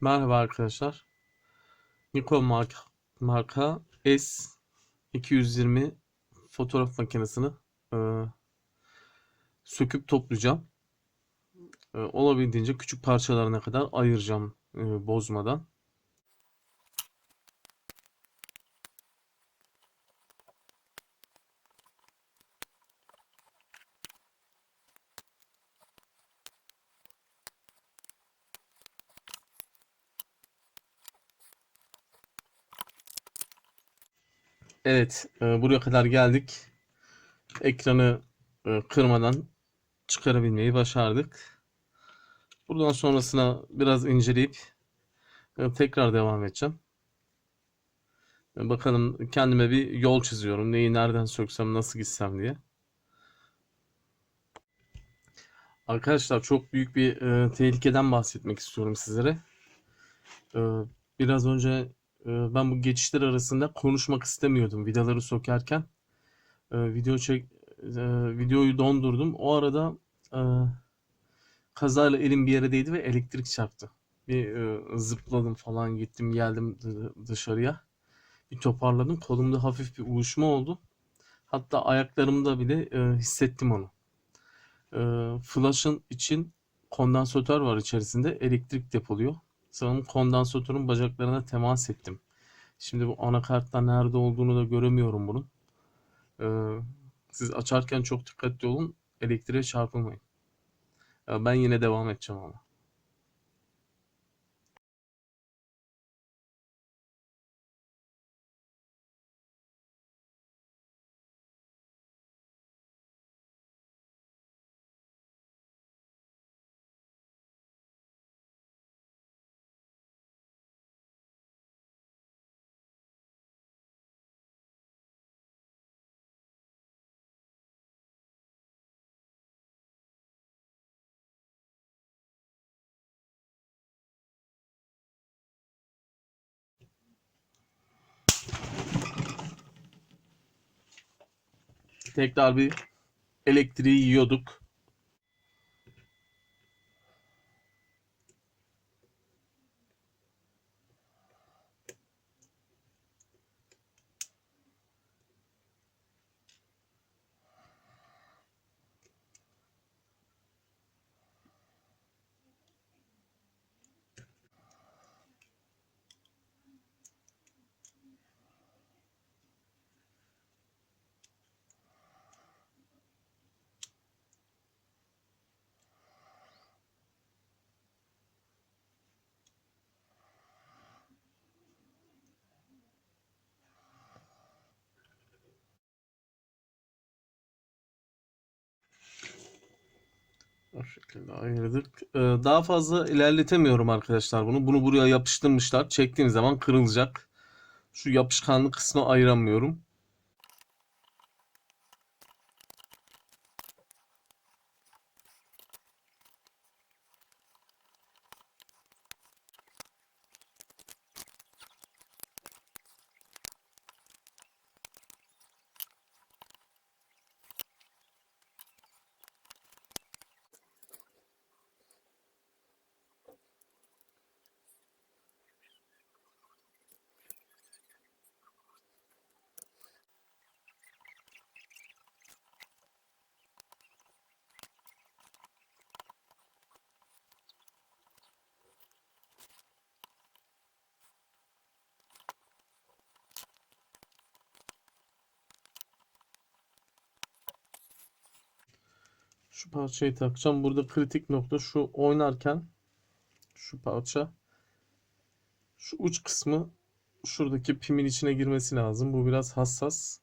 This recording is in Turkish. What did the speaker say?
Merhaba arkadaşlar. Nikon marka, marka S220 fotoğraf makinesini e, söküp toplayacağım. E, olabildiğince küçük parçalarına kadar ayıracağım e, bozmadan. Evet, e, buraya kadar geldik. Ekranı e, kırmadan çıkarabilmeyi başardık. Buradan sonrasına biraz inceleyip e, tekrar devam edeceğim. E, Bakalım kendime bir yol çiziyorum. Neyi nereden söksem, nasıl gitsem diye. Arkadaşlar çok büyük bir e, tehlikeden bahsetmek istiyorum sizlere. E, biraz önce ben bu geçişler arasında konuşmak istemiyordum vidaları sökerken. E, video çek e, videoyu dondurdum. O arada e, kazayla elim bir yere değdi ve elektrik çarptı. Bir e, zıpladım falan gittim geldim dı- dışarıya. Bir toparladım. Kolumda hafif bir uyuşma oldu. Hatta ayaklarımda bile hissettim onu. Flash'ın için kondansatör var içerisinde. Elektrik depoluyor. Sanırım kondansatörün bacaklarına temas ettim. Şimdi bu anakartta nerede olduğunu da göremiyorum bunun. E, siz açarken çok dikkatli olun. Elektriğe çarpılmayın. Ben yine devam edeceğim ama. Tekrar bir elektriği yiyorduk. O şekilde ayırdık. Ee, daha fazla ilerletemiyorum arkadaşlar bunu. Bunu buraya yapıştırmışlar. Çektiğim zaman kırılacak. Şu yapışkanlı kısmı ayıramıyorum. Şu parçayı takacağım. Burada kritik nokta şu oynarken şu parça şu uç kısmı şuradaki pimin içine girmesi lazım. Bu biraz hassas.